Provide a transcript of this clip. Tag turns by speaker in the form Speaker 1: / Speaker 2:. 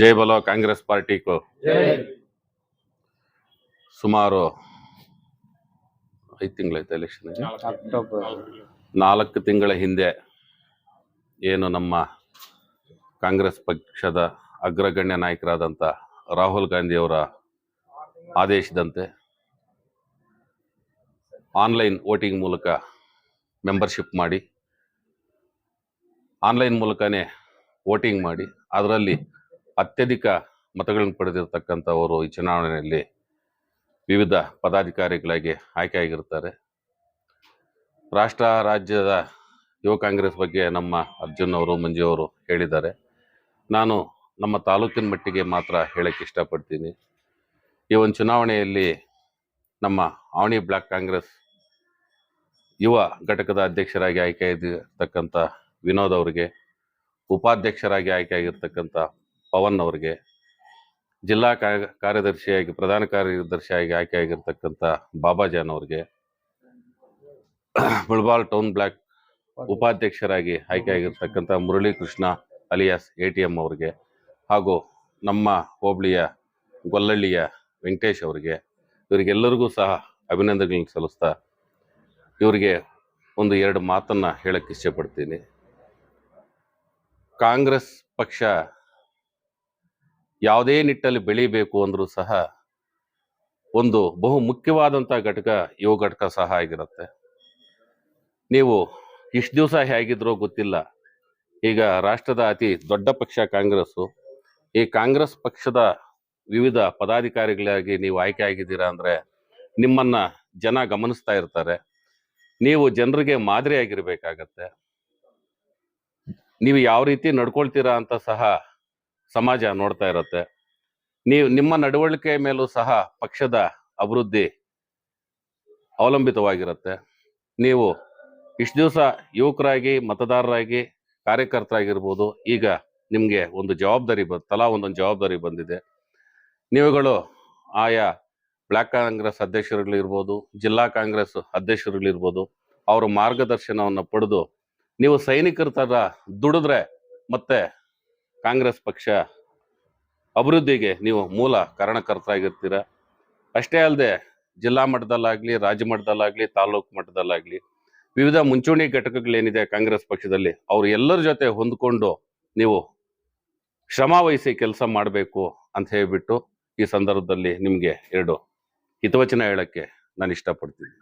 Speaker 1: ಜೈ ಬಲೋ Congress party ಕೋ. ಸುಮಾರು ಐದು ತಿಂಗಳೈತೆ election
Speaker 2: October.
Speaker 1: ನಾಲ್ಕು ತಿಂಗಳ ಹಿಂದೆ ಏನು ನಮ್ಮ ಕಾಂಗ್ರೆಸ್ ಪಕ್ಷದ ಅಗ್ರಗಣ್ಯ ನಾಯಕರಾದಂಥ ರಾಹುಲ್ ಗಾಂಧಿಯವರ ಆದೇಶದಂತೆ ಆನ್ಲೈನ್ ವೋಟಿಂಗ್ ಮೂಲಕ ಮೆಂಬರ್ಶಿಪ್ ಮಾಡಿ ಆನ್ಲೈನ್ ಮೂಲಕನೇ ವೋಟಿಂಗ್ ಮಾಡಿ ಅದರಲ್ಲಿ ಅತ್ಯಧಿಕ ಮತಗಳನ್ನು ಪಡೆದಿರತಕ್ಕಂಥವರು ಈ ಚುನಾವಣೆಯಲ್ಲಿ ವಿವಿಧ ಪದಾಧಿಕಾರಿಗಳಾಗಿ ಆಯ್ಕೆಯಾಗಿರ್ತಾರೆ ರಾಷ್ಟ್ರ, ರಾಜ್ಯದ ಯುವ ಕಾಂಗ್ರೆಸ್ ಬಗ್ಗೆ ನಮ್ಮ ಅರ್ಜುನ್ ಅವರು, ಮಂಜು ಅವರು ಹೇಳಿದ್ದಾರೆ. ನಾನು ನಮ್ಮ ತಾಲೂಕಿನ ಮಟ್ಟಿಗೆ ಮಾತ್ರ ಹೇಳಕ್ಕೆ ಇಷ್ಟಪಡ್ತೀನಿ. ಈ ಒಂದು ಚುನಾವಣೆಯಲ್ಲಿ ನಮ್ಮ ಆವಣಿ ಬ್ಲಾಕ್ ಕಾಂಗ್ರೆಸ್ ಯುವ ಘಟಕದ ಅಧ್ಯಕ್ಷರಾಗಿ ಆಯ್ಕೆಯಾಗಿರ್ತಕ್ಕಂಥ ವಿನೋದ್ ಅವರಿಗೆ, ಉಪಾಧ್ಯಕ್ಷರಾಗಿ ಆಯ್ಕೆಯಾಗಿರ್ತಕ್ಕಂಥ ಪವನ್ ಅವರಿಗೆ ಜಿಲ್ಲಾ ಕಾರ್ಯದರ್ಶಿಯಾಗಿ, ಪ್ರಧಾನ ಕಾರ್ಯದರ್ಶಿಯಾಗಿ ಆಯ್ಕೆಯಾಗಿರ್ತಕ್ಕಂಥ ಬಾಬಾಜಾನ್ ಅವರಿಗೆ ಮುಳ್ಬಾಲ್ ಟೌನ್ ಬ್ಲಾಕ್ ಉಪಾಧ್ಯಕ್ಷರಾಗಿ ಆಯ್ಕೆಯಾಗಿರ್ತಕ್ಕಂಥ Murali Krishna alias A T M ಅವರಿಗೆ ಹಾಗೂ ನಮ್ಮ ಹೋಬಳಿಯ ಗೊಲ್ಲಳ್ಳಿಯ ವೆಂಕಟೇಶ್ ಅವರಿಗೆ ಇವರಿಗೆಲ್ಲರಿಗೂ ಸಹ ಅಭಿನಂದನೆಗಳನ್ನು ಸಲ್ಲಿಸ್ತಾ ಇವರಿಗೆ ಒಂದು ಎರಡು ಮಾತನ್ನು ಹೇಳಕ್ಕೆ ಇಷ್ಟಪಡ್ತೀನಿ. ಕಾಂಗ್ರೆಸ್ ಪಕ್ಷ ಯಾವುದೇ ನಿಟ್ಟಲ್ಲಿ ಬೆಳಿಬೇಕು ಅಂದರೂ ಸಹ ಒಂದು ಬಹು ಮುಖ್ಯವಾದಂಥ ಘಟಕ ಯೋಗ ಘಟಕ ಸಹ ಆಗಿರುತ್ತೆ. ನೀವು ಇಷ್ಟು ದಿವಸ ಹೇಗಿದ್ರೋ ಗೊತ್ತಿಲ್ಲ. ಈಗ ರಾಷ್ಟ್ರದ ಅತಿ ದೊಡ್ಡ ಪಕ್ಷ ಕಾಂಗ್ರೆಸ್ಸು. ಈ ಕಾಂಗ್ರೆಸ್ ಪಕ್ಷದ ವಿವಿಧ ಪದಾಧಿಕಾರಿಗಳಾಗಿ ನೀವು ಆಯ್ಕೆ ಆಗಿದ್ದೀರಾ ಅಂದರೆ ನಿಮ್ಮನ್ನು ಜನ ಗಮನಿಸ್ತಾ ಇರ್ತಾರೆ. ನೀವು ಜನರಿಗೆ ಮಾದರಿಯಾಗಿರಬೇಕಾಗತ್ತೆ. ನೀವು ಯಾವ ರೀತಿ ನಡ್ಕೊಳ್ತೀರಾ ಅಂತ ಸಹ ಸಮಾಜ ನೋಡ್ತಾ ಇರುತ್ತೆ. ನೀವು ನಿಮ್ಮ ನಡವಳಿಕೆ ಮೇಲೂ ಸಹ ಪಕ್ಷದ ಅಭಿವೃದ್ಧಿ ಅವಲಂಬಿತವಾಗಿರುತ್ತೆ. ನೀವು ಇಷ್ಟು ದಿವಸ ಯುವಕರಾಗಿ, ಮತದಾರರಾಗಿ, ಕಾರ್ಯಕರ್ತರಾಗಿರ್ಬೋದು, ಈಗ ನಿಮಗೆ ಒಂದು ಜವಾಬ್ದಾರಿ ಬಂದು ತಲಾ ಒಂದೊಂದು ಜವಾಬ್ದಾರಿ ಬಂದಿದೆ. ನೀವುಗಳು ಆಯಾ ಬ್ಲಾಕ್ ಕಾಂಗ್ರೆಸ್ ಅಧ್ಯಕ್ಷರುಗಳಿರ್ಬೋದು, ಜಿಲ್ಲಾ ಕಾಂಗ್ರೆಸ್ ಅಧ್ಯಕ್ಷರುಗಳಿರ್ಬೋದು, ಅವರ ಮಾರ್ಗದರ್ಶನವನ್ನು ಪಡೆದು ನೀವು ಸೈನಿಕರ ಥರ ದುಡಿದ್ರೆ ಮತ್ತೆ ಕಾಂಗ್ರೆಸ್ ಪಕ್ಷ ಅಭಿವೃದ್ಧಿಗೆ ನೀವು ಮೂಲ ಕಾರಣಕರ್ತರಾಗಿರ್ತೀರ. ಅಷ್ಟೇ ಅಲ್ಲದೆ ಜಿಲ್ಲಾ ಮಟ್ಟದಲ್ಲಾಗ್ಲಿ, ರಾಜ್ಯ ಮಟ್ಟದಲ್ಲಾಗ್ಲಿ, ತಾಲೂಕು ಮಟ್ಟದಲ್ಲಾಗ್ಲಿ, ವಿವಿಧ ಮುಂಚೂಣಿ ಘಟಕಗಳೇನಿದೆ ಕಾಂಗ್ರೆಸ್ ಪಕ್ಷದಲ್ಲಿ, ಅವರು ಎಲ್ಲರ ಜೊತೆ ಹೊಂದ್ಕೊಂಡು ನೀವು ಶ್ರಮ ವಹಿಸಿ ಕೆಲಸ ಮಾಡಬೇಕು ಅಂತ ಹೇಳಿಬಿಟ್ಟು ಈ ಸಂದರ್ಭದಲ್ಲಿ ನಿಮಗೆ ಎರಡು ಹಿತವಚನ ಹೇಳಕ್ಕೆ ನಾನು ಇಷ್ಟಪಡ್ತೀನಿ